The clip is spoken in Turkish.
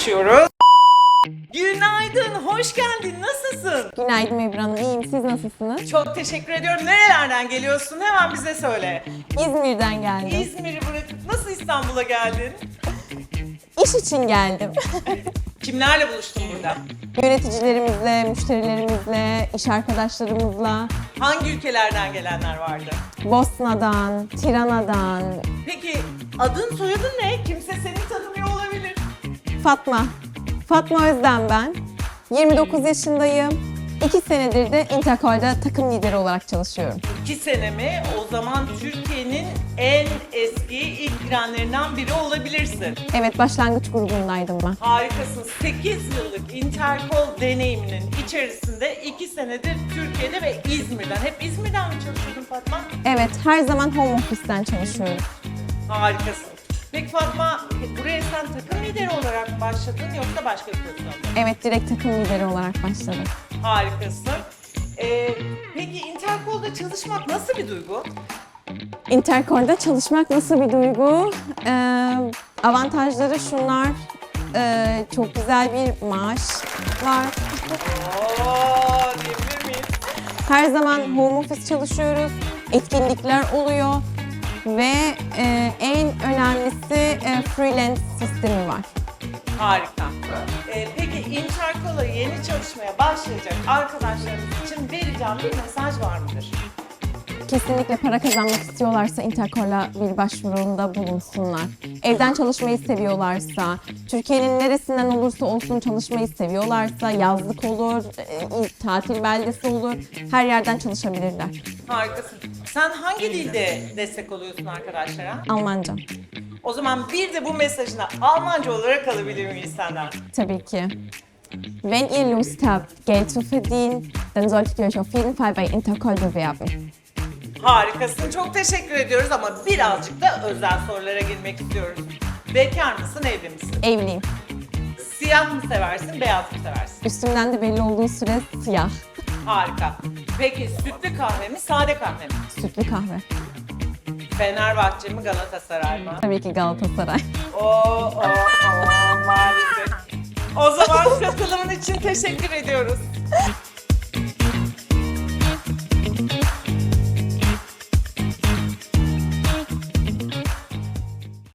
başlıyoruz. Günaydın, hoş geldin. Nasılsın? Günaydın Ebru Hanım. İyiyim. Siz nasılsınız? Çok teşekkür ediyorum. Nerelerden geliyorsun? Hemen bize söyle. İzmir'den geldim. İzmir'i bırakıp nasıl İstanbul'a geldin? İş için geldim. Kimlerle buluştun burada? Yöneticilerimizle, müşterilerimizle, iş arkadaşlarımızla, Hangi ülkelerden gelenler vardı? Bosna'dan, Tirana'dan, Peki adın soyadın ne? Kimse seni tanımıyor olabilir. Fatma. Fatma Özden ben. 29 yaşındayım. 2 senedir de Intercol'da takım lideri olarak çalışıyorum. İki sene mi? O zaman Türkiye'nin en eski ilk girenlerinden biri olabilirsin. Evet, başlangıç grubundaydım ben. Harikasın. 8 yıllık Interpol deneyiminin içerisinde 2 senedir Türkiye'de ve İzmir'den. Hep İzmir'den mi çalışıyordun Fatma? Evet, her zaman home office'ten çalışıyorum. Harikasın. Peki Fatma, buraya sen takım lideri olarak başladın yoksa başka bir pozisyonda? Evet, direkt takım lideri olarak başladım. Harikasın. Ee, peki Interpol'da çalışmak nasıl bir duygu? Intercol'da çalışmak nasıl bir duygu? Ee, avantajları şunlar. Ee, çok güzel bir maaş var. Oo, diyebilir miyiz? Her zaman home office çalışıyoruz. Etkinlikler oluyor. Ve e, önemlisi e, freelance sistemi var. Harika. Ee, peki Interpol'a yeni çalışmaya başlayacak arkadaşlarımız için vereceğim bir mesaj var mıdır? Kesinlikle para kazanmak istiyorlarsa Intercol'a bir başvurunda bulunsunlar. Evden çalışmayı seviyorlarsa, Türkiye'nin neresinden olursa olsun çalışmayı seviyorlarsa, yazlık olur, e, tatil beldesi olur, her yerden çalışabilirler. Harikasın. Sen hangi dilde destek oluyorsun arkadaşlara? Almanca. O zaman bir de bu mesajını Almanca olarak alabilir miyiz senden? Tabii ki. Wenn ihr Lust habt, Geld zu verdienen, dann solltet ihr euch auf jeden Fall bei Intercol bewerben. Harikasın. Çok teşekkür ediyoruz ama birazcık da özel sorulara girmek istiyoruz. Bekar mısın, evli misin? Evliyim. Siyah mı seversin, beyaz mı seversin? Üstümden de belli olduğu süre siyah. Harika. Peki sütlü kahve mi, sade kahve mi? Sütlü kahve. Fenerbahçe mi, Galatasaray mı? Tabii ki Galatasaray. Oo, oo, oo, maalesef. O zaman katılımın için teşekkür ediyoruz.